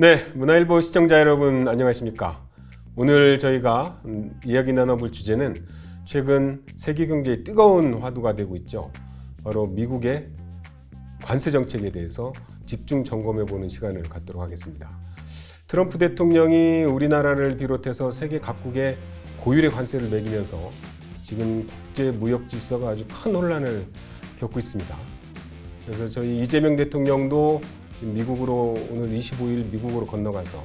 네, 문화일보 시청자 여러분 안녕하십니까? 오늘 저희가 음, 이야기 나눠볼 주제는 최근 세계 경제의 뜨거운 화두가 되고 있죠. 바로 미국의 관세 정책에 대해서 집중 점검해 보는 시간을 갖도록 하겠습니다. 트럼프 대통령이 우리나라를 비롯해서 세계 각국에 고율의 관세를 매기면서 지금 국제 무역 질서가 아주 큰 혼란을 겪고 있습니다. 그래서 저희 이재명 대통령도 미국으로 오늘 25일 미국으로 건너가서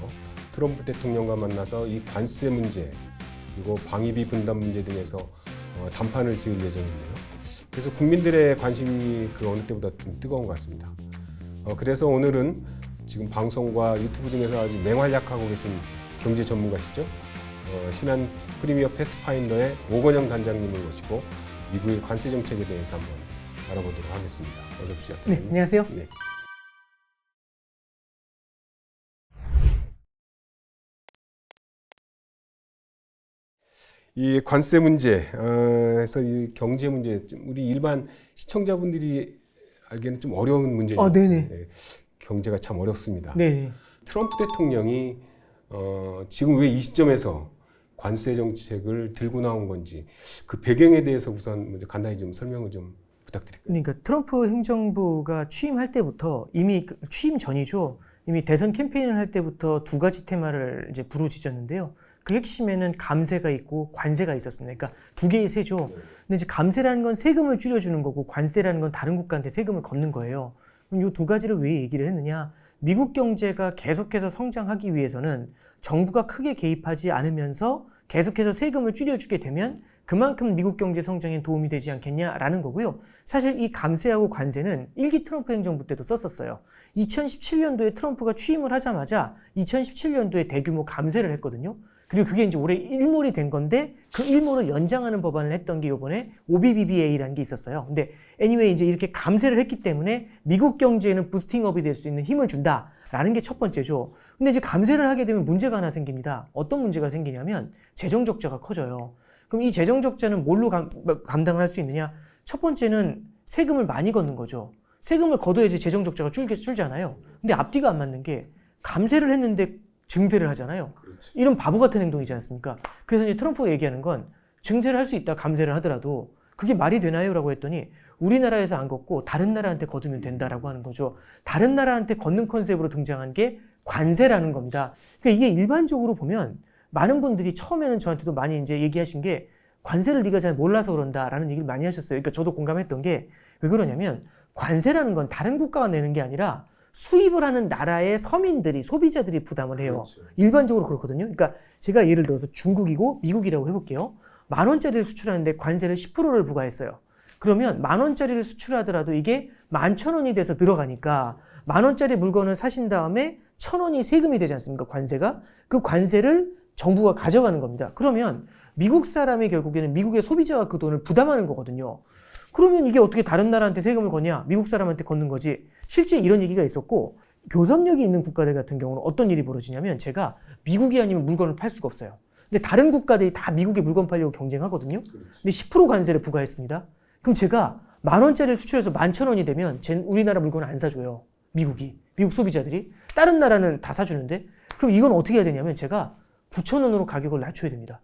트럼프 대통령과 만나서 이 관세 문제 그리고 방위비 분담 문제 등에서 어, 담판을 지을 예정인데요. 그래서 국민들의 관심이 그 어느 때보다 좀 뜨거운 것 같습니다. 어, 그래서 오늘은 지금 방송과 유튜브 등에서 아주 맹활약하고 계신 경제 전문가시죠. 어, 신한 프리미어 패스파인더의 오건영 단장님을 모시고 미국의 관세 정책에 대해서 한번 알아보도록 하겠습니다. 어서 오십시오. 네, 안녕하세요. 네. 이 관세 문제 에서 이 경제 문제, 좀 우리 일반 시청자분들이 알기에는 좀 어려운 문제죠. 어, 네네. 경제가 참 어렵습니다. 네. 트럼프 대통령이 어, 지금 왜 이 시점에서 관세 정책을 들고 나온 건지 그 배경에 대해서 우선 먼저 간단히 좀 설명을 좀 부탁드릴게요. 그러니까 트럼프 행정부가 취임할 때부터 이미 그 취임 전이죠. 이미 대선 캠페인을 할 때부터 두 가지 테마를 이제 부르짖었는데요. 그 핵심에는 감세가 있고 관세가 있었습니다. 그러니까 두 개의 세죠. 근데 이제 감세라는 건 세금을 줄여주는 거고 관세라는 건 다른 국가한테 세금을 걷는 거예요. 그럼 이 두 가지를 왜 얘기를 했느냐? 미국 경제가 계속해서 성장하기 위해서는 정부가 크게 개입하지 않으면서 계속해서 세금을 줄여주게 되면 그만큼 미국 경제 성장에 도움이 되지 않겠냐라는 거고요. 사실 이 감세하고 관세는 일기 트럼프 행정부 때도 썼었어요. 2017년도에 트럼프가 취임을 하자마자 2017년도에 대규모 감세를 했거든요. 그리고 그게 이제 올해 일몰이 된 건데 그 일몰을 연장하는 법안을 했던 게 요번에 OBBBA라는 게 있었어요. 근데 anyway 이제 이렇게 감세를 했기 때문에 미국 경제에는 부스팅업이 될 수 있는 힘을 준다라는 게 첫 번째죠. 근데 이제 감세를 하게 되면 문제가 하나 생깁니다. 어떤 문제가 생기냐면 재정 적자가 커져요. 그럼 이 재정 적자는 뭘로 감, 감당을 할 수 있느냐? 첫 번째는 세금을 많이 걷는 거죠. 세금을 걷어야지 재정 적자가 줄게 줄잖아요. 근데 앞뒤가 안 맞는 게 감세를 했는데 증세를 하잖아요. 이런 바보 같은 행동이지 않습니까? 그래서 이제 트럼프가 얘기하는 건 증세를 할 수 있다 감세를 하더라도 그게 말이 되나요? 라고 했더니 우리나라에서 안 걷고 다른 나라한테 걷으면 된다라고 하는 거죠. 다른 나라한테 걷는 컨셉으로 등장한 게 관세라는 겁니다. 그러니까 이게 일반적으로 보면 많은 분들이 처음에는 저한테도 많이 이제 얘기하신 게 관세를 네가 잘 몰라서 그런다라는 얘기를 많이 하셨어요. 그러니까 저도 공감했던 게 왜 그러냐면 관세라는 건 다른 국가가 내는 게 아니라 수입을 하는 나라의 서민들이 소비자들이 부담을 해요. 일반적으로 그렇거든요. 그러니까 제가 예를 들어서 중국이고 미국이라고 해볼게요. 만 원짜리를 수출하는데 관세를 10%를 부과했어요. 그러면 만 원짜리를 수출하더라도 이게 만 천 원이 돼서 들어가니까 만 원짜리 물건을 사신 다음에 천 원이 세금이 되지 않습니까? 관세가 그 관세를 정부가 가져가는 겁니다. 그러면 미국 사람이 결국에는 미국의 소비자가 그 돈을 부담하는 거거든요. 그러면 이게 어떻게 다른 나라한테 세금을 거냐? 미국 사람한테 걷는 거지. 실제 이런 얘기가 있었고 교섭력이 있는 국가들 같은 경우는 어떤 일이 벌어지냐면 제가 미국이 아니면 물건을 팔 수가 없어요. 근데 다른 국가들이 다 미국에 물건 팔려고 경쟁하거든요. 근데 10% 관세를 부과했습니다. 그럼 제가 만 원짜리를 수출해서 만 천 원이 되면 제 우리나라 물건을 안 사줘요. 미국이. 미국 소비자들이. 다른 나라는 다 사주는데 그럼 이건 어떻게 해야 되냐면 제가 9천 원으로 가격을 낮춰야 됩니다.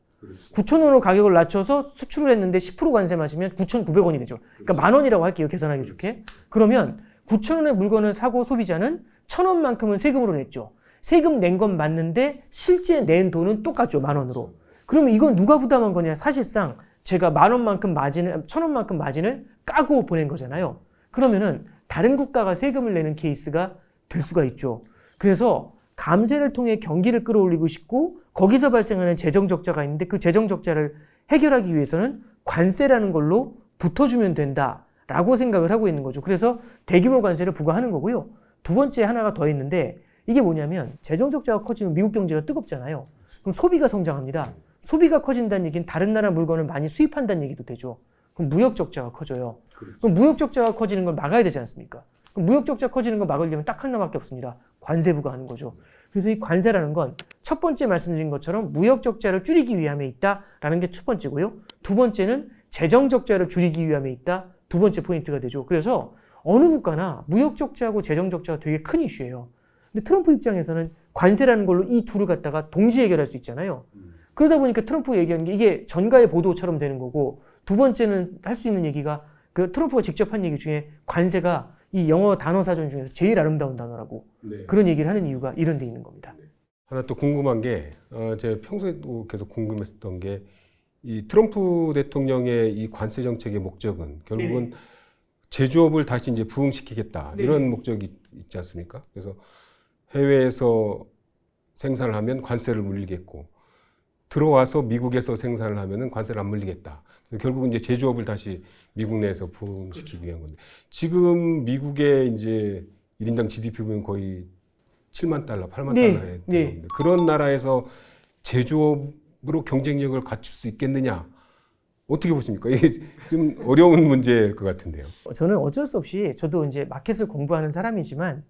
9천 원으로 가격을 낮춰서 수출을 했는데 10% 관세 맞으면 9,900원이 되죠. 그러니까 만 원이라고 할게요. 계산하기 좋게. 그러면 9천 원의 물건을 사고 소비자는 천 원만큼은 세금으로 냈죠. 세금 낸 건 맞는데 실제 낸 돈은 똑같죠. 만 원으로. 그러면 이건 누가 부담한 거냐? 사실상 제가 만 원만큼 마진을 천 원만큼 마진을 까고 보낸 거잖아요. 그러면은 다른 국가가 세금을 내는 케이스가 될 수가 있죠. 그래서 감세를 통해 경기를 끌어올리고 싶고 거기서 발생하는 재정 적자가 있는데 그 재정 적자를 해결하기 위해서는 관세라는 걸로 붙어주면 된다 라고 생각을 하고 있는 거죠. 그래서 대규모 관세를 부과하는 거고요. 두 번째 하나가 더 있는데 이게 뭐냐면 재정 적자가 커지면 미국 경제가 뜨겁잖아요. 그럼 소비가 성장합니다. 소비가 커진다는 얘기는 다른 나라 물건을 많이 수입한다는 얘기도 되죠. 그럼 무역 적자가 커져요. 그럼 무역 적자가 커지는 걸 막아야 되지 않습니까? 그럼 무역 적자 커지는 거 막으려면 딱 하나밖에 없습니다. 관세 부과하는 거죠. 그래서 이 관세라는 건 첫 번째 말씀드린 것처럼 무역 적자를 줄이기 위함에 있다라는 게 첫 번째고요. 두 번째는 재정 적자를 줄이기 위함에 있다. 두 번째 포인트가 되죠. 그래서 어느 국가나 무역 적자하고 재정 적자가 되게 큰 이슈예요. 근데 트럼프 입장에서는 관세라는 걸로 이 둘을 갖다가 동시에 해결할 수 있잖아요. 그러다 보니까 트럼프 얘기하는 게 이게 전가의 보도처럼 되는 거고 두 번째는 할 수 있는 얘기가 그 트럼프가 직접 한 얘기 중에 관세가 이 영어 단어 사전 중에서 제일 아름다운 단어라고 그런 얘기를 하는 이유가 이런 데 있는 겁니다. 하나 또 궁금한 게, 어, 제가 평소에도 계속 궁금했던 게, 이 트럼프 대통령의 이 관세 정책의 목적은 결국은 네네. 제조업을 다시 이제 부흥시키겠다 네네. 이런 목적이 있지 않습니까? 그래서 해외에서 생산을 하면 관세를 물리겠고 들어와서 미국에서 생산을 하면은 관세를 안 물리겠다. 결국은 이제 제조업을 다시 미국 내에서 부흥시키기 위한 건데 지금 미국의 이제 1인당 GDP 보면 거의 7만 달러, 8만 네, 달러에 네. 그런 나라에서 제조업 으로 경쟁력을 갖출 수 있겠느냐? 어떻게 보십니까? 이게 좀 어려운 문제일 것 같은데요. 저는 어쩔 수 없이 저도 이제 마켓을 공부하는 사람이지만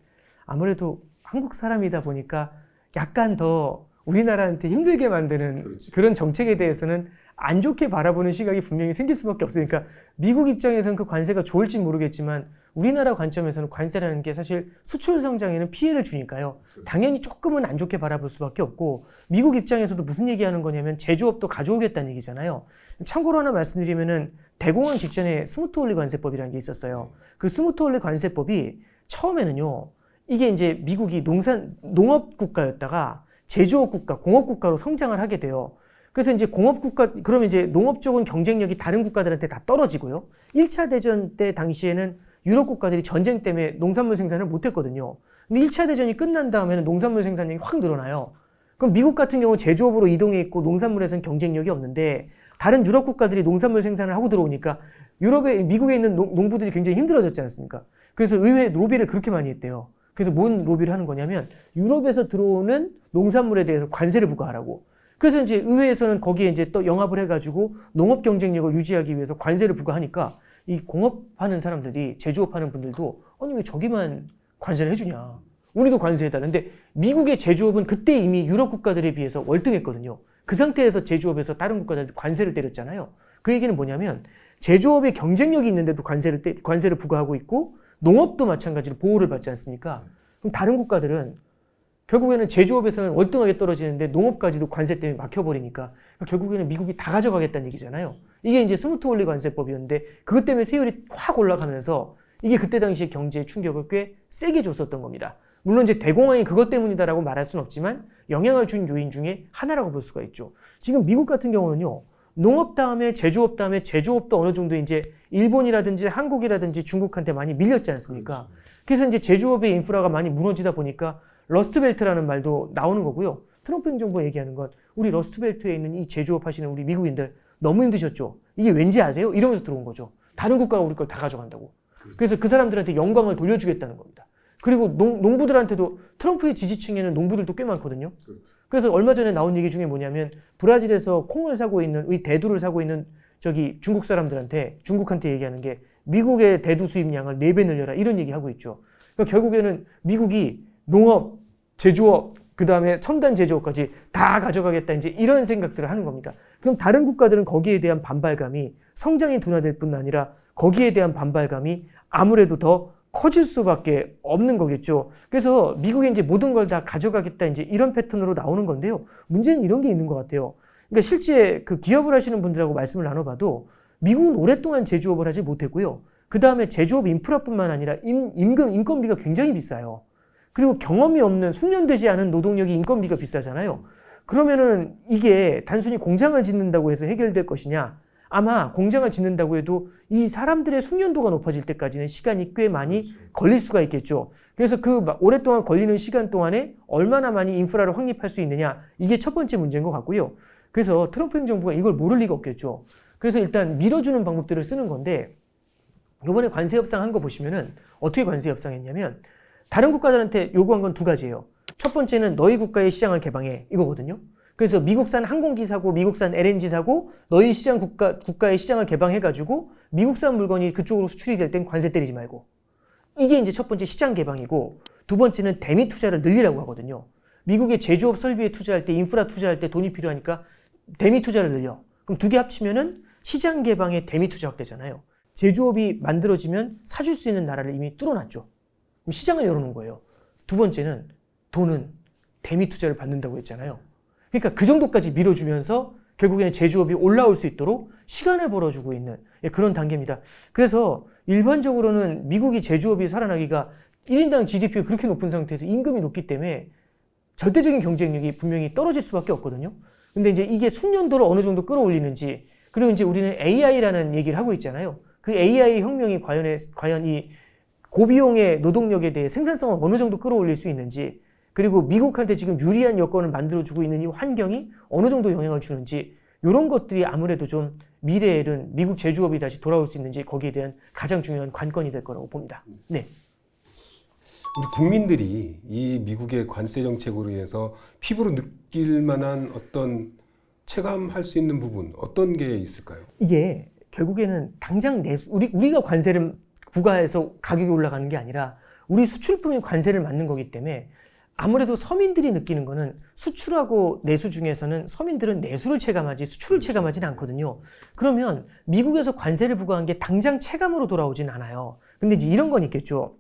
아무래도 한국 사람이다 보니까 약간 더 우리나라한테 힘들게 만드는 그렇지. 그런 정책에 대해서는 안 좋게 바라보는 시각이 분명히 생길 수밖에 없으니까 미국 입장에서는 그 관세가 좋을지 모르겠지만 우리나라 관점에서는 관세라는 게 사실 수출 성장에는 피해를 주니까요. 당연히 조금은 안 좋게 바라볼 수밖에 없고 미국 입장에서도 무슨 얘기하는 거냐면 제조업도 가져오겠다는 얘기잖아요. 참고로 하나 말씀드리면은 대공황 직전에 스무트 원리 관세법이라는 게 있었어요. 그 스무트 원리 관세법이 처음에는요. 이게 이제 미국이 농산 농업 국가였다가 제조업 국가, 공업 국가로 성장을 하게 돼요. 그래서 이제 공업 국가 그러면 이제 농업 쪽은 경쟁력이 다른 국가들한테 다 떨어지고요. 1차 대전 때 당시에는 유럽 국가들이 전쟁 때문에 농산물 생산을 못 했거든요. 근데 1차 대전이 끝난 다음에는 농산물 생산량이 확 늘어나요. 그럼 미국 같은 경우 제조업으로 이동해 있고 농산물에서는 경쟁력이 없는데 다른 유럽 국가들이 농산물 생산을 하고 들어오니까 유럽에 미국에 있는 농, 농부들이 굉장히 힘들어졌지 않습니까? 그래서 의회 로비를 그렇게 많이 했대요. 그래서 뭔 로비를 하는 거냐면 유럽에서 들어오는 농산물에 대해서 관세를 부과하라고. 그래서 이제 의회에서는 거기에 이제 또 영합을 해가지고 농업 경쟁력을 유지하기 위해서 관세를 부과하니까 이 공업하는 사람들이 제조업하는 분들도 아니 왜 저기만 관세를 해주냐? 우리도 관세해달라는데 미국의 제조업은 그때 이미 유럽 국가들에 비해서 월등했거든요. 그 상태에서 제조업에서 다른 국가들 관세를 때렸잖아요. 그 얘기는 뭐냐면 제조업의 경쟁력이 있는데도 관세를 때- 관세를 부과하고 있고 농업도 마찬가지로 보호를 받지 않습니까? 그럼 다른 국가들은 결국에는 제조업에서는 월등하게 떨어지는데 농업까지도 관세 때문에 막혀버리니까 결국에는 미국이 다 가져가겠다는 얘기잖아요. 이게 이제 스무트 원리 관세법이었는데 그것 때문에 세율이 확 올라가면서 이게 그때 당시에 경제에 충격을 꽤 세게 줬었던 겁니다. 물론 이제 대공황이 그것 때문이다라고 말할 수는 없지만 영향을 준 요인 중에 하나라고 볼 수가 있죠. 지금 미국 같은 경우는요. 농업 다음에 제조업 다음에 제조업도 어느 정도 이제 일본이라든지 한국이라든지 중국한테 많이 밀렸지 않습니까? 그래서 이제 제조업의 인프라가 많이 무너지다 보니까 러스트벨트라는 말도 나오는 거고요. 트럼프 행정부가 얘기하는 건 우리 러스트벨트에 있는 이 제조업 하시는 우리 미국인들 너무 힘드셨죠? 이게 왠지 아세요? 이러면서 들어온 거죠. 다른 국가가 우리 걸 다 가져간다고. 그래서 그 사람들한테 영광을 돌려주겠다는 겁니다. 그리고 농, 농부들한테도 트럼프의 지지층에는 농부들도 꽤 많거든요. 그래서 얼마 전에 나온 얘기 중에 뭐냐면 브라질에서 콩을 사고 있는 이 대두를 사고 있는 저기 중국 사람들한테 중국한테 얘기하는 게 미국의 대두 수입량을 4배 늘려라 이런 얘기 하고 있죠. 그러니까 결국에는 미국이 농업, 제조업, 그 다음에 첨단 제조업까지 다 가져가겠다 이제 이런 생각들을 하는 겁니다. 그럼 다른 국가들은 거기에 대한 반발감이 성장이 둔화될 뿐 아니라 거기에 대한 반발감이 아무래도 더 커질 수밖에 없는 거겠죠. 그래서 미국이 이제 모든 걸 다 가져가겠다 이제 이런 패턴으로 나오는 건데요. 문제는 이런 게 있는 것 같아요. 그러니까 실제 그 기업을 하시는 분들하고 말씀을 나눠봐도 미국은 오랫동안 제조업을 하지 못했고요. 그 다음에 제조업 인프라뿐만 아니라 임, 임금 인건비가 굉장히 비싸요. 그리고 경험이 없는 숙련되지 않은 노동력이 인건비가 비싸잖아요. 그러면은 이게 단순히 공장을 짓는다고 해서 해결될 것이냐? 아마 공장을 짓는다고 해도 이 사람들의 숙련도가 높아질 때까지는 시간이 꽤 많이 걸릴 수가 있겠죠. 그래서 그막 오랫동안 걸리는 시간 동안에 얼마나 많이 인프라를 확립할 수 있느냐 이게 첫 번째 문제인 것 같고요. 그래서 트럼프 행정부가 이걸 모를 리가 없겠죠. 그래서 일단 밀어주는 방법들을 쓰는 건데 이번에 관세 협상 한 거 보시면은 어떻게 관세 협상했냐면 다른 국가들한테 요구한 건 두 가지예요. 첫 번째는 너희 국가의 시장을 개방해 이거거든요. 그래서 미국산 항공기 사고 미국산 LNG 사고 너희 시장 국가 국가의 시장을 개방해 가지고 미국산 물건이 그쪽으로 수출이 될 땐 관세 때리지 말고 이게 이제 첫 번째 시장 개방이고 두 번째는 대미 투자를 늘리라고 하거든요. 미국의 제조업 설비에 투자할 때 인프라 투자할 때 돈이 필요하니까 대미 투자를 늘려. 그럼 두 개 합치면은 시장 개방에 대미 투자 확대잖아요. 제조업이 만들어지면 사줄 수 있는 나라를 이미 뚫어놨죠. 그럼 시장을 열어놓은 거예요. 두 번째는 돈은 대미 투자를 받는다고 했잖아요. 그러니까 그 정도까지 밀어주면서 결국에는 제조업이 올라올 수 있도록 시간을 벌어주고 있는 예, 그런 단계입니다. 그래서 일반적으로는 미국이 제조업이 살아나기가 1인당 GDP가 그렇게 높은 상태에서 임금이 높기 때문에 절대적인 경쟁력이 분명히 떨어질 수밖에 없거든요. 근데 이제 이게 숙련도를 어느 정도 끌어올리는지 그리고 이제 우리는 AI라는 얘기를 하고 있잖아요. 그 AI 혁명이 과연, 과연 이 고비용의 노동력에 대해 생산성을 어느 정도 끌어올릴 수 있는지 그리고 미국한테 지금 유리한 여건을 만들어주고 있는 이 환경이 어느 정도 영향을 주는지 이런 것들이 아무래도 좀 미래에는 미국 제조업이 다시 돌아올 수 있는지 거기에 대한 가장 중요한 관건이 될 거라고 봅니다. 네. 우리 국민들이 이 미국의 관세 정책으로 인해서 피부로 느낄 만한 어떤 체감할 수 있는 부분 어떤 게 있을까요? 이게 결국에는 당장 내수 우리 우리가 관세를 부과해서 가격이 올라가는 게 아니라 우리 수출품이 관세를 맞는 거기 때문에 아무래도 서민들이 느끼는 거는 수출하고 내수 중에서는 서민들은 내수를 체감하지 수출을 체감하지는 않거든요. 그러면 미국에서 관세를 부과한 게 당장 체감으로 돌아오진 않아요. 근데 이제 이런 건 있겠죠.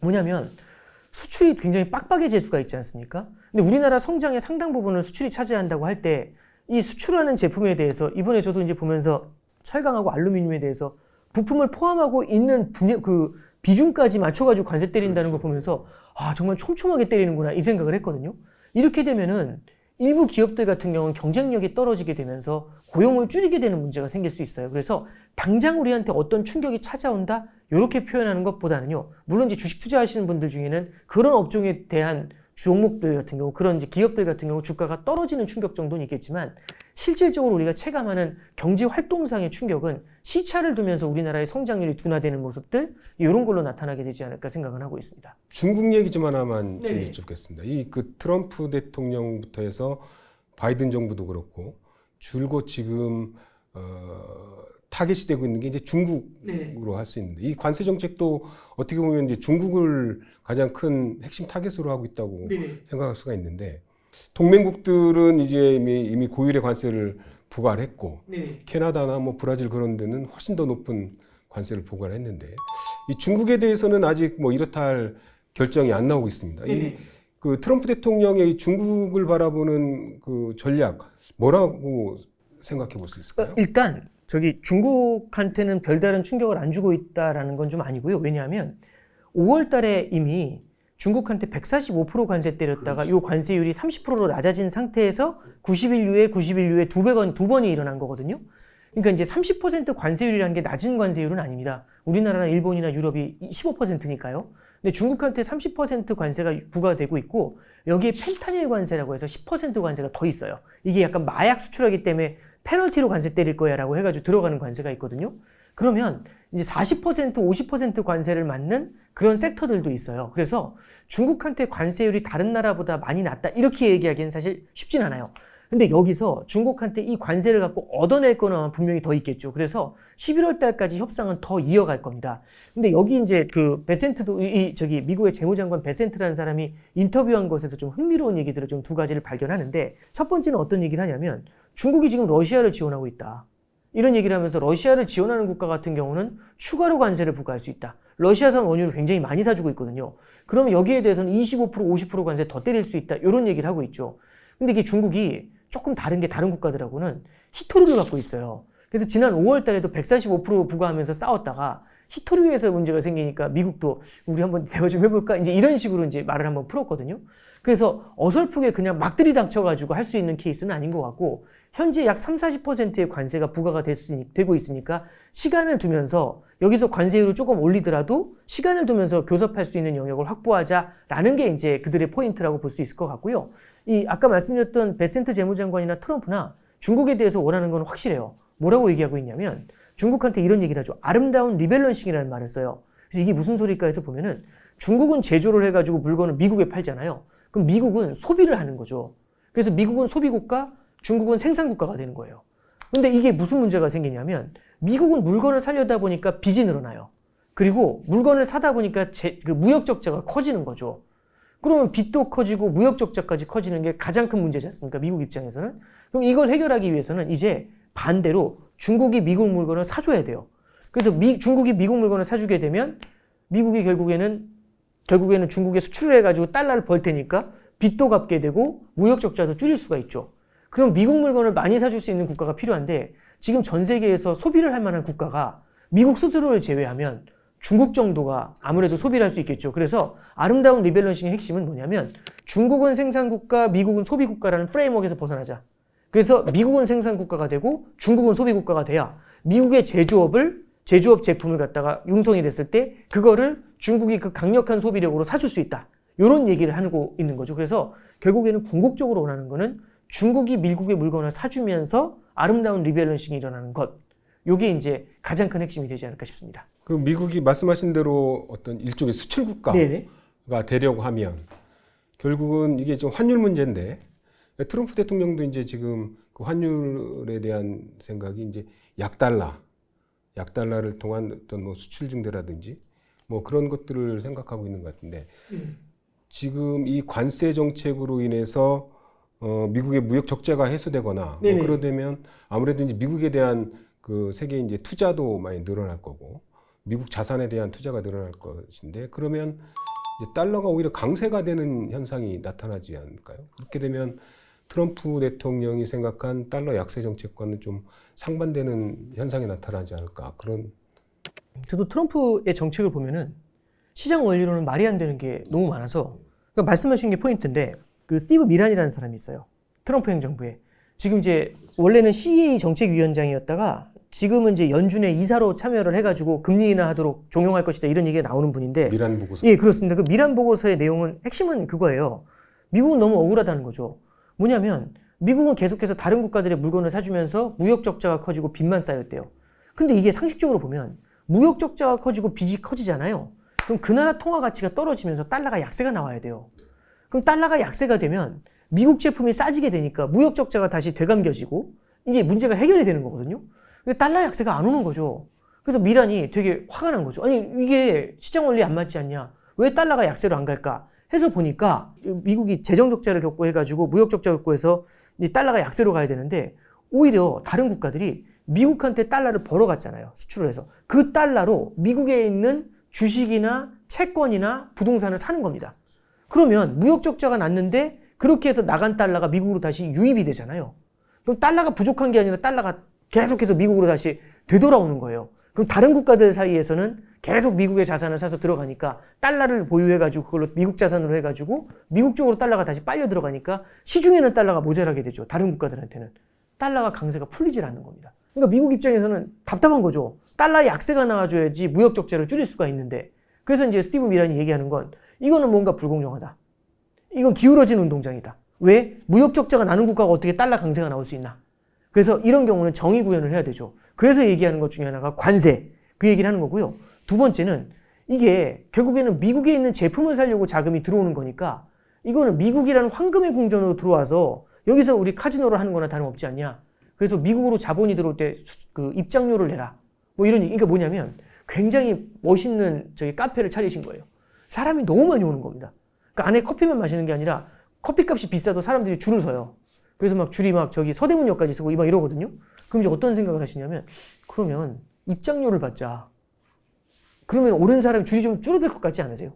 뭐냐면 수출이 굉장히 빡빡해질 수가 있지 않습니까? 근데 우리나라 성장의 상당 부분을 수출이 차지한다고 할 때 이 수출하는 제품에 대해서 이번에 저도 이제 보면서 철강하고 알루미늄에 대해서 부품을 포함하고 있는 분야, 그 비중까지 맞춰가지고 관세 때린다는 걸 보면서 아 정말 촘촘하게 때리는구나 이 생각을 했거든요. 이렇게 되면은 일부 기업들 같은 경우는 경쟁력이 떨어지게 되면서 고용을 줄이게 되는 문제가 생길 수 있어요. 그래서 당장 우리한테 어떤 충격이 찾아온다 이렇게 표현하는 것보다는요. 물론 이제 주식 투자하시는 분들 중에는 그런 업종에 대한 종목들 같은 경우 그런 이제 기업들 같은 경우 주가가 떨어지는 충격 정도는 있겠지만 실질적으로 우리가 체감하는 경제 활동상의 충격은 시차를 두면서 우리나라의 성장률이 둔화되는 모습들 이런 걸로 나타나게 되지 않을까 생각은 하고 있습니다. 중국 얘기 좀 하나만 좀. 여쭙겠습니다. 이 그 트럼프 대통령부터 해서 바이든 정부도 그렇고 줄곧 지금 어, 타겟이 되고 있는 게 이제 중국으로 할 수 있는데 이 관세 정책도 어떻게 보면 이제 중국을 가장 큰 핵심 타겟으로 하고 있다고 생각할 수가 있는데 동맹국들은 이제 이미, 이미 고율의 관세를 부과를 했고 캐나다나 뭐 브라질 그런 데는 훨씬 더 높은 관세를 부과를 했는데 이 중국에 대해서는 아직 뭐 이렇다 할 결정이 안 나오고 있습니다. 이 그 트럼프 대통령의 이 중국을 바라보는 그 전략 뭐라고 생각해 볼 수 있을까요? 어, 일단 저기 중국한테는 별다른 충격을 안 주고 있다라는 건 좀 아니고요. 왜냐하면 5월 달에 이미 중국한테 145% 관세 때렸다가 이 관세율이 30%로 낮아진 상태에서 90일 후에 90일 후에 두 배건 두 번이 일어난 거거든요. 그러니까 이제 30% 관세율이라는 게 낮은 관세율은 아닙니다. 우리나라나 일본이나 유럽이 15%니까요. 근데 중국한테 30% 관세가 부과되고 있고 여기에 펜타닐 관세라고 해서 10% 관세가 더 있어요. 이게 약간 마약 수출하기 때문에 페널티로 관세 때릴 거야라고 해가지고 들어가는 관세가 있거든요. 그러면 이제 40% 50% 관세를 맞는 그런 섹터들도 있어요. 그래서 중국한테 관세율이 다른 나라보다 많이 낮다 이렇게 얘기하기는 사실 쉽진 않아요. 근데 여기서 중국한테 이 관세를 갖고 얻어낼 거는 분명히 더 있겠죠. 그래서 11월 달까지 협상은 더 이어갈 겁니다. 근데 여기 이제 그 베센트도 이- 이 저기 미국의 재무장관 베센트라는 사람이 인터뷰한 것에서 좀 흥미로운 얘기들을 좀 두 가지를 발견하는데 첫 번째는 어떤 얘기를 하냐면 중국이 지금 러시아를 지원하고 있다. 이런 얘기를 하면서 러시아를 지원하는 국가 같은 경우는 추가로 관세를 부과할 수 있다. 러시아산 원유를 굉장히 많이 사주고 있거든요. 그러면 여기에 대해서는 25% 50% 관세 더 때릴 수 있다. 이런 얘기를 하고 있죠. 근데 이게 중국이 조금 다른 게 다른 국가들하고는 히토류를 갖고 있어요. 그래서 지난 5월 달에도 145% 부과하면서 싸웠다가 히토류에서 문제가 생기니까 미국도 우리 한번 대화 좀 해볼까? 이제 이런 식으로 이제 말을 한번 풀었거든요. 그래서 어설프게 그냥 막 들이닥쳐가지고 할 수 있는 케이스는 아닌 것 같고 현재 약 3, 40%의 관세가 부과가 될 수, 있- 되고 있으니까 시간을 두면서 여기서 관세율을 조금 올리더라도 시간을 두면서 교섭할 수 있는 영역을 확보하자라는 게 이제 그들의 포인트라고 볼 수 있을 것 같고요. 이 아까 말씀드렸던 베센트 재무장관이나 트럼프나 중국에 대해서 원하는 건 확실해요. 뭐라고 얘기하고 있냐면 중국한테 이런 얘기를 하죠. 아름다운 리밸런싱이라는 말을 써요. 그래서 이게 무슨 소리일까 해서 보면은 중국은 제조를 해가지고 물건을 미국에 팔잖아요. 그럼 미국은 소비를 하는 거죠. 그래서 미국은 소비국가, 중국은 생산국가가 되는 거예요. 근데 이게 무슨 문제가 생기냐면 미국은 물건을 살려다 보니까 빚이 늘어나요. 그리고 물건을 사다 보니까 제, 그 무역 적자가 커지는 거죠. 그러면 빚도 커지고 무역 적자까지 커지는 게 가장 큰 문제지 않습니까? 미국 입장에서는. 그럼 이걸 해결하기 위해서는 이제 반대로 중국이 미국 물건을 사줘야 돼요. 그래서 미, 중국이 미국 물건을 사주게 되면 미국이 결국에는 결국에는 중국에 수출을 해가지고 달러를 벌 테니까 빚도 갚게 되고 무역 적자도 줄일 수가 있죠. 그럼 미국 물건을 많이 사줄 수 있는 국가가 필요한데 지금 전 세계에서 소비를 할 만한 국가가 미국 스스로를 제외하면 중국 정도가 아무래도 소비를 할 수 있겠죠. 그래서 아름다운 리밸런싱의 핵심은 뭐냐면 중국은 생산국가, 미국은 소비국가라는 프레임워크에서 벗어나자. 그래서 미국은 생산국가가 되고 중국은 소비국가가 돼야 미국의 제조업을 제조업 제품을 갖다가 융성이 됐을 때 그거를 중국이 그 강력한 소비력으로 사줄 수 있다. 이런 얘기를 하고 있는 거죠. 그래서 결국에는 궁극적으로 원하는 거는 중국이 미국의 물건을 사주면서 아름다운 리밸런싱이 일어나는 것. 요게 이제 가장 큰 핵심이 되지 않을까 싶습니다. 그 미국이 말씀하신 대로 어떤 일종의 수출 국가가 네네. 되려고 하면 결국은 이게 좀 환율 문제인데 트럼프 대통령도 이제 지금 그 환율에 대한 생각이 이제 약달러, 약달러를 통한 어떤 뭐 수출 증대라든지 뭐 그런 것들을 생각하고 있는 것 같은데 지금 이 관세 정책으로 인해서 어, 미국의 무역 적자가 해소되거나 뭐. 그러되면 아무래도 이제 미국에 대한 그 세계 이제 투자도 많이 늘어날 거고 미국 자산에 대한 투자가 늘어날 것인데 그러면 이제 달러가 오히려 강세가 되는 현상이 나타나지 않을까요? 그렇게 되면 트럼프 대통령이 생각한 달러 약세 정책과는 좀 상반되는 현상이 나타나지 않을까 그런 저도 트럼프의 정책을 보면은 시장 원리로는 말이 안 되는 게 너무 많아서 그러니까 말씀하신 게 포인트인데 그 스티브 미란이라는 사람이 있어요. 트럼프 행정부에 지금 이제 원래는 CEA 정책위원장이었다가 지금은 이제 연준의 이사로 참여를 해가지고 금리 인하하도록 종용할 것이다 이런 얘기가 나오는 분인데 미란 보고서 예, 그렇습니다. 그 미란 보고서의 내용은 핵심은 그거예요. 미국은 너무 억울하다는 거죠. 뭐냐면 미국은 계속해서 다른 국가들의 물건을 사주면서 무역 적자가 커지고 빚만 쌓였대요. 근데 이게 상식적으로 보면 무역 적자가 커지고 빚이 커지잖아요. 그럼 그 나라 통화 가치가 떨어지면서 달러가 약세가 나와야 돼요. 그럼 달러가 약세가 되면 미국 제품이 싸지게 되니까 무역 적자가 다시 되감겨지고 이제 문제가 해결이 되는 거거든요. 근데 달러 약세가 안 오는 거죠. 그래서 미란이 되게 화가 난 거죠. 아니 이게 시장 원리 안 맞지 않냐? 왜 달러가 약세로 안 갈까? 해서 보니까 미국이 재정 적자를 겪고 해가지고 무역 적자 겪고 해서 이 달러가 약세로 가야 되는데 오히려 다른 국가들이 미국한테 달러를 벌어갔잖아요. 수출을 해서 그 달러로 미국에 있는 주식이나 채권이나 부동산을 사는 겁니다. 그러면 무역 적자가 났는데 그렇게 해서 나간 달러가 미국으로 다시 유입이 되잖아요. 그럼 달러가 부족한 게 아니라 달러가 계속해서 미국으로 다시 되돌아오는 거예요. 그럼 다른 국가들 사이에서는 계속 미국의 자산을 사서 들어가니까 달러를 보유해가지고 그걸로 미국 자산으로 해가지고 미국 쪽으로 달러가 다시 빨려 들어가니까 시중에는 달러가 모자라게 되죠. 다른 국가들한테는 달러가 강세가 풀리질 않는 겁니다. 그러니까 미국 입장에서는 답답한 거죠. 달러 약세가 나와줘야지 무역 적자를 줄일 수가 있는데 그래서 이제 스티브 미란이 얘기하는 건 이거는 뭔가 불공정하다. 이건 기울어진 운동장이다. 왜? 무역 적자가 나는 국가가 어떻게 달러 강세가 나올 수 있나? 그래서 이런 경우는 정의 구현을 해야 되죠. 그래서 얘기하는 것 중에 하나가 관세. 그 얘기를 하는 거고요. 두 번째는 이게 결국에는 미국에 있는 제품을 살려고 자금이 들어오는 거니까 이거는 미국이라는 황금의 궁전으로 들어와서 여기서 우리 카지노를 하는 거나 다름없지 않냐. 그래서 미국으로 자본이 들어올 때 그 입장료를 내라. 뭐 이런 얘기. 그러니까 뭐냐면 굉장히 멋있는 저기 카페를 차리신 거예요. 사람이 너무 많이 오는 겁니다. 그 안에 커피만 마시는 게 아니라 커피값이 비싸도 사람들이 줄을 서요. 그래서 막 줄이 막 저기 서대문역까지 쓰고 막 이러거든요. 그럼 이제 어떤 생각을 하시냐면 그러면 입장료를 받자. 그러면 오른 사람이 줄이 좀 줄어들 것 같지 않으세요?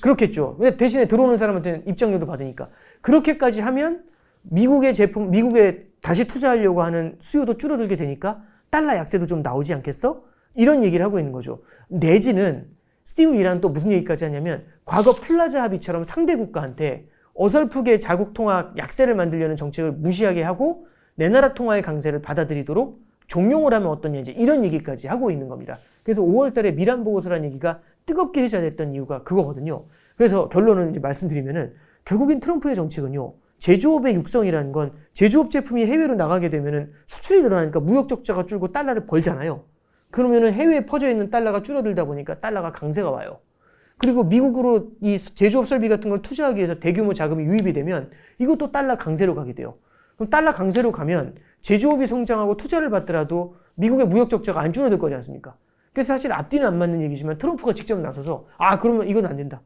그렇겠죠. 근데 대신에 들어오는 사람한테는 입장료도 받으니까 그렇게까지 하면 미국의 제품, 미국에 다시 투자하려고 하는 수요도 줄어들게 되니까 달러 약세도 좀 나오지 않겠어? 이런 얘기를 하고 있는 거죠. 내지는 스티브 미란 또 무슨 얘기까지 하냐면 과거 플라자 합의처럼 상대 국가한테 어설프게 자국 통화 약세를 만들려는 정책을 무시하게 하고 내 나라 통화의 강세를 받아들이도록 종용을 하면 어떠냐 이제 이런 얘기까지 하고 있는 겁니다. 그래서 5월 달에 미란 보고서라는 얘기가 뜨겁게 회자됐던 이유가 그거거든요. 그래서 결론을 이제 말씀드리면은 결국엔 트럼프의 정책은요. 제조업의 육성이라는 건 제조업 제품이 해외로 나가게 되면은 수출이 늘어나니까 무역 적자가 줄고 달러를 벌잖아요. 그러면은 해외에 퍼져 있는 달러가 줄어들다 보니까 달러가 강세가 와요. 그리고 미국으로 이 제조업 설비 같은 걸 투자하기 위해서 대규모 자금이 유입이 되면 이것도 달러 강세로 가게 돼요. 그럼 달러 강세로 가면 제조업이 성장하고 투자를 받더라도 미국의 무역 적자가 안 줄어들 거지 않습니까? 그래서 사실 앞뒤는 안 맞는 얘기지만 트럼프가 직접 나서서 아 그러면 이건 안 된다.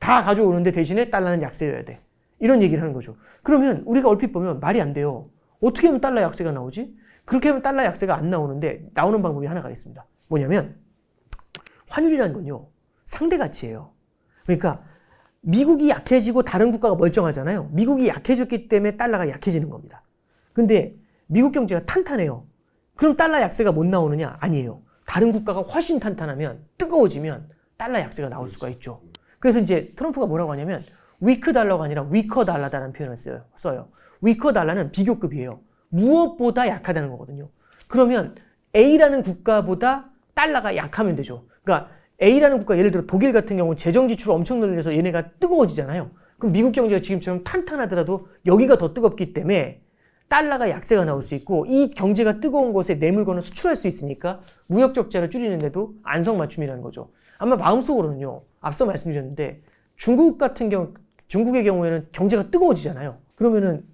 다 가져오는데 대신에 달러는 약세여야 돼. 이런 얘기를 하는 거죠. 그러면 우리가 얼핏 보면 말이 안 돼요. 어떻게 하면 달러 약세가 나오지? 그렇게 하면 달러 약세가 안 나오는데 나오는 방법이 하나가 있습니다. 뭐냐면 환율이라는 건요. 상대 가치예요. 그러니까 미국이 약해지고 다른 국가가 멀쩡하잖아요. 미국이 약해졌기 때문에 달러가 약해지는 겁니다. 근데 미국 경제가 탄탄해요. 그럼 달러 약세가 못 나오느냐? 아니에요. 다른 국가가 훨씬 탄탄하면 뜨거워지면 달러 약세가 나올 수가 있죠. 그래서 이제 트럼프가 뭐라고 하냐면 위크 달러가 아니라 위커 달러다라는 표현을 써요. 써요. 위커 달러는 비교급이에요. 무엇보다 약하다는 거거든요. 그러면 A라는 국가보다 달러가 약하면 되죠. 그러니까 A라는 국가 예를 들어 독일 같은 경우 재정 지출을 엄청 늘려서 얘네가 뜨거워지잖아요. 그럼 미국 경제가 지금처럼 탄탄하더라도 여기가 더 뜨겁기 때문에 달러가 약세가 나올 수 있고 이 경제가 뜨거운 곳에 내 물건을 수출할 수 있으니까 무역 적자를 줄이는데도 안성맞춤이라는 거죠. 아마 마음속으로는요. 앞서 말씀드렸는데 중국 같은 경우 중국의 경우에는 경제가 뜨거워지잖아요. 그러면은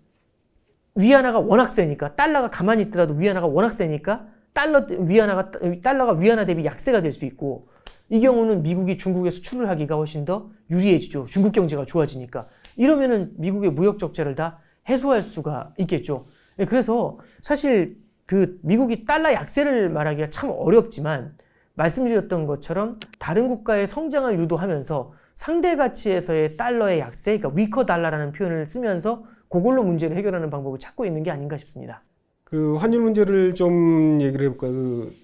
위안화가 워낙 세니까 달러가 가만히 있더라도 위안화가 워낙 세니까 달러 위안화가 달러가 위안화 대비 약세가 될 수 있고 이 경우는 미국이 중국에 수출을 하기가 훨씬 더 유리해지죠. 중국 경제가 좋아지니까 이러면은 미국의 무역 적자를 다 해소할 수가 있겠죠. 예, 그래서 사실 그 미국이 달러 약세를 말하기가 참 어렵지만 말씀드렸던 것처럼 다른 국가의 성장을 유도하면서 상대 가치에서의 달러의 약세, 그러니까 위커 달러라는 표현을 쓰면서 그걸로 문제를 해결하는 방법을 찾고 있는 게 아닌가 싶습니다. 그 환율 문제를 좀 얘기를 해볼까요? 그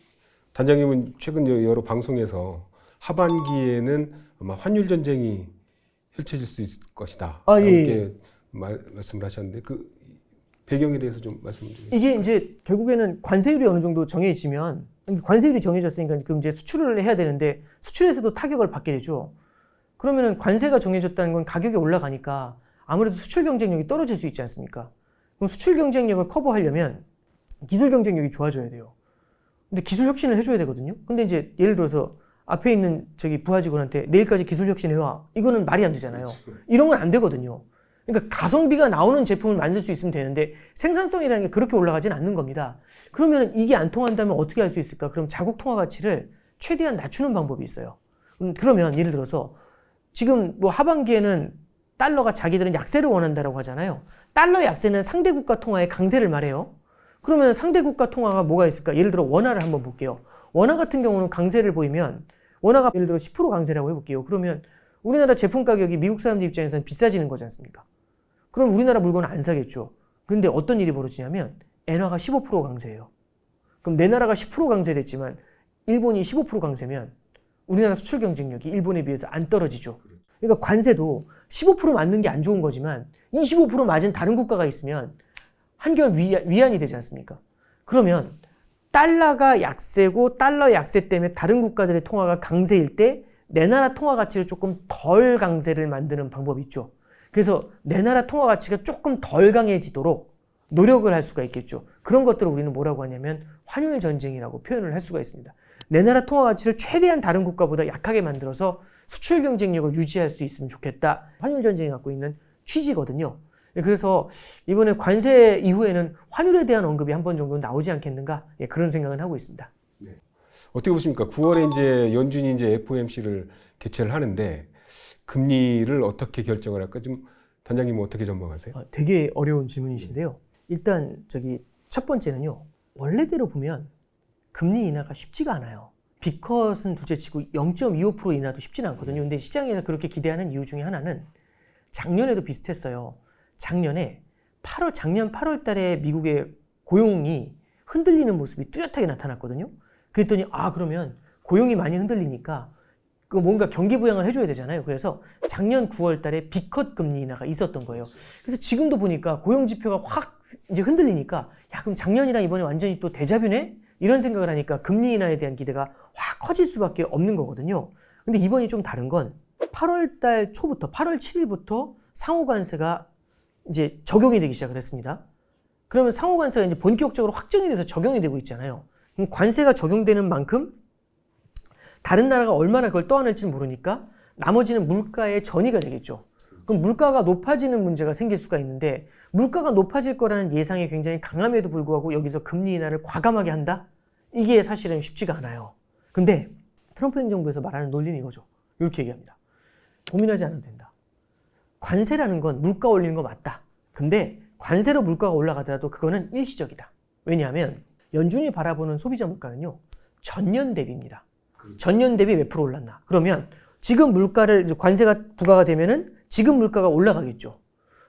단장님은 최근 여- 여러 방송에서 하반기에는 아마 환율 전쟁이 펼쳐질 수 있을 것이다. 아, 예, 예. 이렇게 말, 말씀을 하셨는데 그 배경에 대해서 좀 말씀 좀. 해주세요. 이게 이제 결국에는 관세율이 어느 정도 정해지면 관세율이 정해졌으니까 그럼 이제 수출을 해야 되는데 수출에서도 타격을 받게 되죠. 그러면은 관세가 정해졌다는 건 가격이 올라가니까 아무래도 수출 경쟁력이 떨어질 수 있지 않습니까? 그럼 수출 경쟁력을 커버하려면 기술 경쟁력이 좋아져야 돼요. 근데 기술 혁신을 해줘야 되거든요. 근데 이제 예를 들어서 앞에 있는 저기 부하 직원한테 내일까지 기술 혁신 해와. 이거는 말이 안 되잖아요. 이런 건 안 되거든요. 그러니까 가성비가 나오는 제품을 만들 수 있으면 되는데 생산성이라는 게 그렇게 올라가진 않는 겁니다. 그러면 이게 안 통한다면 어떻게 할 수 있을까? 그럼 자국 통화 가치를 최대한 낮추는 방법이 있어요. 음, 그러면 예를 들어서 지금 뭐 하반기에는 달러가 자기들은 약세를 원한다라고 하잖아요. 달러 약세는 상대 국가 통화의 강세를 말해요. 그러면 상대 국가 통화가 뭐가 있을까? 예를 들어 원화를 한번 볼게요. 원화 같은 경우는 강세를 보이면 원화가 예를 들어 10% 강세라고 해볼게요. 그러면 우리나라 제품 가격이 미국 사람들 입장에서는 비싸지는 거지 않습니까? 그럼 우리나라 물건은 안 사겠죠. 근데 어떤 일이 벌어지냐면 엔화가 15% 강세예요. 그럼 내 나라가 10% 강세됐지만 일본이 15% 강세면 우리나라 수출 경쟁력이 일본에 비해서 안 떨어지죠. 그러니까 관세도 15% 맞는 게 안 좋은 거지만 25% 맞은 다른 국가가 있으면 한결 위안, 위안 이 되지 않습니까? 그러면 달러가 약세고 달러 약세 때문에 다른 국가들의 통화가 강세일 때 내 나라 통화 가치를 조금 덜 강세를 만드는 방법이 있죠. 그래서 내 나라 통화 가치가 조금 덜 강해지도록 노력을 할 수가 있겠죠. 그런 것들을 우리는 뭐라고 하냐면 환율 전쟁이라고 표현을 할 수가 있습니다. 내 나라 통화 가치를 최대한 다른 국가보다 약하게 만들어서 수출 경쟁력을 유지할 수 있으면 좋겠다. 환율 전쟁이 갖고 있는 취지거든요. 그래서 이번에 관세 이후에는 환율에 대한 언급이 한 번 정도 나오지 않겠는가 예, 그런 생각은 하고 있습니다. 어떻게 보십니까? 9월에 이제 연준이 이제 FOMC를 개최를 하는데 금리를 어떻게 결정을 할까? 좀 단장님은 어떻게 전망하세요? 어, 되게 어려운 질문이신데요. 일단 저기 첫 번째는요. 원래대로 보면 금리 인하가 쉽지가 않아요. 비컷은 둘째치고 0.25% 인하도 쉽지는 않거든요. 근데 시장에서 그렇게 기대하는 이유 중에 하나는 작년에도 비슷했어요. 작년에 8월 작년 8월 달에 미국의 고용이 흔들리는 모습이 뚜렷하게 나타났거든요. 그랬더니 아 그러면 고용이 많이 흔들리니까 그 뭔가 경기 부양을 해줘야 되잖아요. 그래서 작년 9월 달에 비컷 금리 인하가 있었던 거예요. 그래서 지금도 보니까 고용 지표가 확 이제 흔들리니까 야 그럼 작년이랑 이번에 완전히 또 대자뷰네 이런 생각을 하니까 금리 인하에 대한 기대가 확 커질 수밖에 없는 거거든요. 근데 이번이 좀 다른 건 8월 달 초부터 8월 7일부터 상호 관세가 이제 적용이 되기 시작을 했습니다. 그러면 상호 관세가 이제 본격적으로 확정이 돼서 적용이 되고 있잖아요. 그럼 관세가 적용되는 만큼 다른 나라가 얼마나 그걸 떠안을지는 모르니까 나머지는 물가의 전이가 되겠죠. 그럼 물가가 높아지는 문제가 생길 수가 있는데 물가가 높아질 거라는 예상이 굉장히 강함에도 불구하고 여기서 금리 인하를 과감하게 한다? 이게 사실은 쉽지가 않아요. 근데 트럼프 행정부에서 말하는 논리는 이거죠. 이렇게 얘기합니다. 고민하지 않아도 된다. 관세라는 건 물가 올리는 거 맞다. 근데 관세로 물가가 올라가더라도 그거는 일시적이다. 왜냐하면 연준이 바라보는 소비자 물가는요. 전년 대비입니다. 전년 대비 몇 프로 올랐나? 그러면 지금 물가를 관세가 부과가 되면은 지금 물가가 올라가겠죠.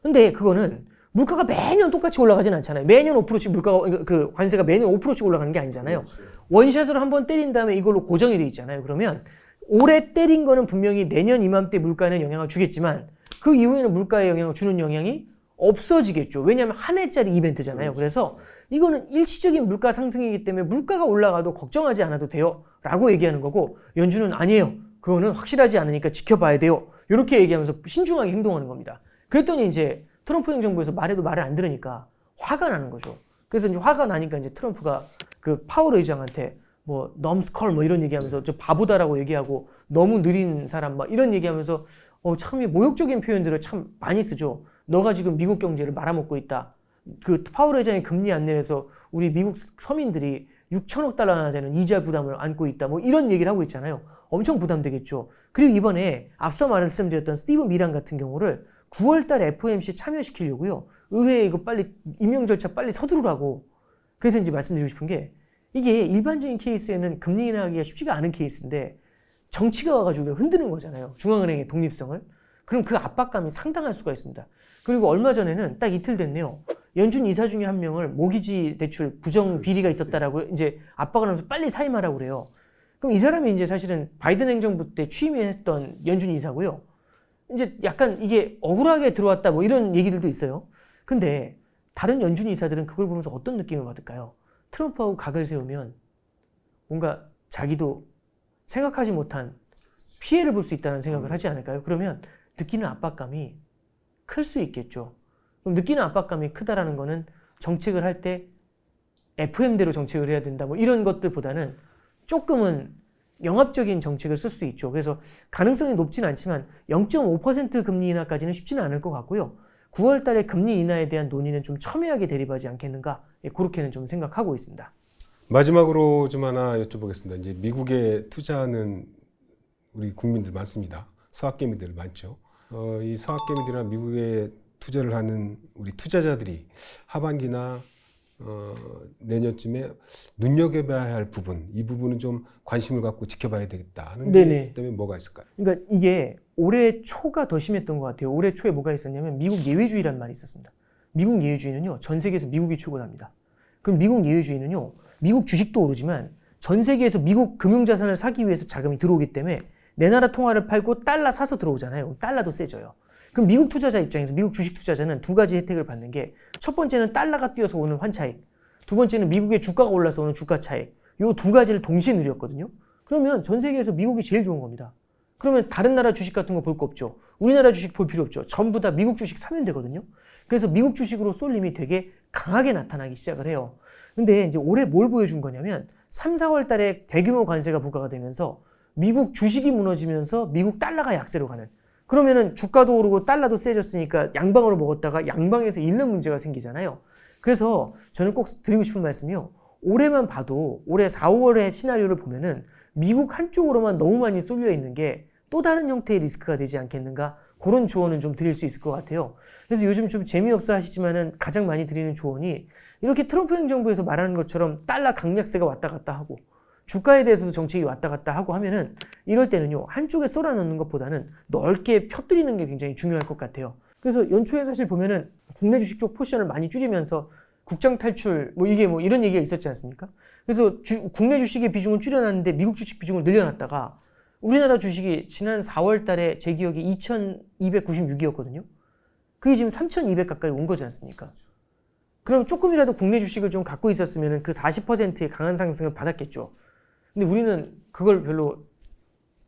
근데 그거는 물가가 매년 똑같이 올라가진 않잖아요. 매년 5%씩 물가가 그 관세가 매년 5%씩 올라가는 게 아니잖아요. 원샷으로 한번 때린 다음에 이걸로 고정이 돼 있잖아요. 그러면 올해 때린 거는 분명히 내년 이맘때 물가에는 영향을 주겠지만 그 이후에는 물가에 영향을 주는 영향이 없어지겠죠. 왜냐하면 한 해짜리 이벤트잖아요. 그래서 이거는 일시적인 물가 상승이기 때문에 물가가 올라가도 걱정하지 않아도 돼요. 라고 얘기하는 거고 연준은 아니에요. 그거는 확실하지 않으니까 지켜봐야 돼요. 이렇게 얘기하면서 신중하게 행동하는 겁니다. 그랬더니 이제 트럼프 행정부에서 말해도 말을 안 들으니까 화가 나는 거죠. 그래서 이제 화가 나니까 이제 트럼프가 그 파월 의장한테 뭐 넘스컬 뭐 이런 얘기하면서 저 바보다라고 얘기하고 너무 느린 사람 막 이런 얘기하면서 어참 모욕적인 표현들을 참 많이 쓰죠. 너가 지금 미국 경제를 말아먹고 있다. 그 파월 회장이 금리 안내해서 우리 미국 서민들이 6천억 달러나 되는 이자 부담을 안고 있다. 뭐 이런 얘기를 하고 있잖아요. 엄청 부담되겠죠. 그리고 이번에 앞서 말씀드렸던 스티브 미란 같은 경우를 9월 달에 FOMC 참여시키려고요. 의회에 이거 빨리 임명 절차 빨리 서두르라고. 그래서 이제 말씀드리고 싶은 게 이게 일반적인 케이스에는 금리 인하하기가 쉽지가 않은 케이스인데 정치가 와가지고 흔드는 거잖아요. 중앙은행의 독립성을. 그럼 그 압박감이 상당할 수가 있습니다. 그리고 얼마 전에는 딱 이틀 됐네요. 연준 이사 중에 한 명을 모기지 대출 부정 비리가 있었다라고 이제 압박을 하면서 빨리 사임하라고 그래요. 그럼 이 사람이 이제 사실은 바이든 행정부 때 취임했던 연준 이사고요. 이제 약간 이게 억울하게 들어왔다 뭐 이런 얘기들도 있어요. 근데 다른 연준 이사들은 그걸 보면서 어떤 느낌을 받을까요? 트럼프하고 각을 세우면 뭔가 자기도 생각하지 못한 피해를 볼 수 있다는 생각을 하지 않을까요? 그러면 느끼는 압박감이 클 수 있겠죠. 그럼 느끼는 압박감이 크다라는 거는 정책을 할 때 FM대로 정책을 해야 된다 뭐 이런 것들보다는 조금은 영합적인 정책을 쓸 수 있죠. 그래서 가능성이 높진 않지만 0.5% 금리 인하까지는 쉽지는 않을 것 같고요. 9월 달에 금리 인하에 대한 논의는 좀 첨예하게 대립하지 않겠는가 예, 그렇게는 좀 생각하고 있습니다. 마지막으로 좀 하나 여쭤보겠습니다. 이제 미국에 투자하는 우리 국민들 많습니다. 서학개미들 많죠. 어, 이 서학개미들이나 미국에 투자를 하는 우리 투자자들이 하반기나 어, 내년쯤에 눈여겨봐야 할 부분, 이 부분은 좀 관심을 갖고 지켜봐야 되겠다 하는. 게 때문에 뭐가 있을까요? 그러니까 이게 올해 초가 더 심했던 것 같아요. 올해 초에 뭐가 있었냐면 미국 예외주의란 말이 있었습니다. 미국 예외주의는요, 전 세계에서 미국이 최고답니다. 그럼 미국 예외주의는요, 미국 주식도 오르지만 전 세계에서 미국 금융자산을 사기 위해서 자금이 들어오기 때문에 내 나라 통화를 팔고 달러 사서 들어오잖아요. 달러도 세져요. 그럼 미국 투자자 입장에서 미국 주식 투자자는 두 가지 혜택을 받는 게 첫 번째는 달러가 뛰어서 오는 환차익, 두 번째는 미국의 주가가 올라서 오는 주가 차익. 요 두 가지를 동시에 누렸거든요. 그러면 전 세계에서 미국이 제일 좋은 겁니다. 그러면 다른 나라 주식 같은 거 볼 거 없죠. 우리나라 주식 볼 필요 없죠. 전부 다 미국 주식 사면 되거든요. 그래서 미국 주식으로 쏠림이 되게 강하게 나타나기 시작을 해요. 근데 이제 올해 뭘 보여준 거냐면 3, 4월 달에 대규모 관세가 부과가 되면서 미국 주식이 무너지면서 미국 달러가 약세로 가는 그러면은 주가도 오르고 달러도 세졌으니까 양방으로 먹었다가 양방에서 잃는 문제가 생기잖아요. 그래서 저는 꼭 드리고 싶은 말씀이요. 올해만 봐도 올해 4, 5월의 시나리오를 보면은 미국 한쪽으로만 너무 많이 쏠려 있는 게 또 다른 형태의 리스크가 되지 않겠는가 그런 조언은 좀 드릴 수 있을 것 같아요. 그래서 요즘 좀 재미없어 하시지만은 가장 많이 드리는 조언이 이렇게 트럼프 행정부에서 말하는 것처럼 달러 강약세가 왔다 갔다 하고 주가에 대해서도 정책이 왔다 갔다 하고 하면은 이럴 때는요 한쪽에 쏠아넣는 것보다는 넓게 펴뜨리는 게 굉장히 중요할 것 같아요. 그래서 연초에 사실 보면은 국내 주식 쪽 포션을 많이 줄이면서 국장 탈출 뭐 이게 뭐 이런 얘기가 있었지 않습니까? 그래서 주- 국내 주식의 비중을 줄여놨는데 미국 주식 비중을 늘려놨다가 우리나라 주식이 지난 4월 달에 제 기억에 2,296이었거든요. 그게 지금 3,200 가까이 온 거지 않습니까? 그럼 조금이라도 국내 주식을 좀 갖고 있었으면 그 40%의 강한 상승을 받았겠죠. 근데 우리는 그걸 별로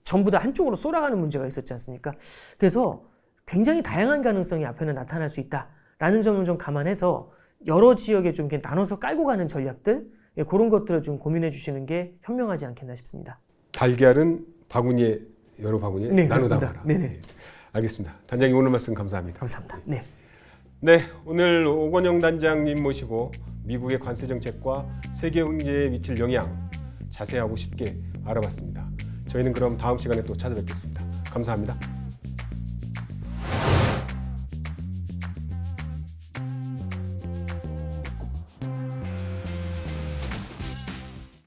전부 다 한쪽으로 쏠아가는 문제가 있었지 않습니까? 그래서 굉장히 다양한 가능성이 앞에는 나타날 수 있다라는 점을 좀 감안해서 여러 지역에 좀 이렇게 나눠서 깔고 가는 전략들 예, 그런 것들을 좀 고민해 주시는 게 현명하지 않겠나 싶습니다. 달걀은 바구니에 여러 바구니에 네, 나누다 그렇습니다. 마라. 네네. 예. 알겠습니다. 단장님 오늘 말씀 감사합니다. 감사합니다. 네. 네, 오늘 오건영 단장님 모시고 미국의 관세 정책과 세계 경제에 미칠 영향 자세하고 쉽게 알아봤습니다. 저희는 그럼 다음 시간에 또 찾아뵙겠습니다. 감사합니다.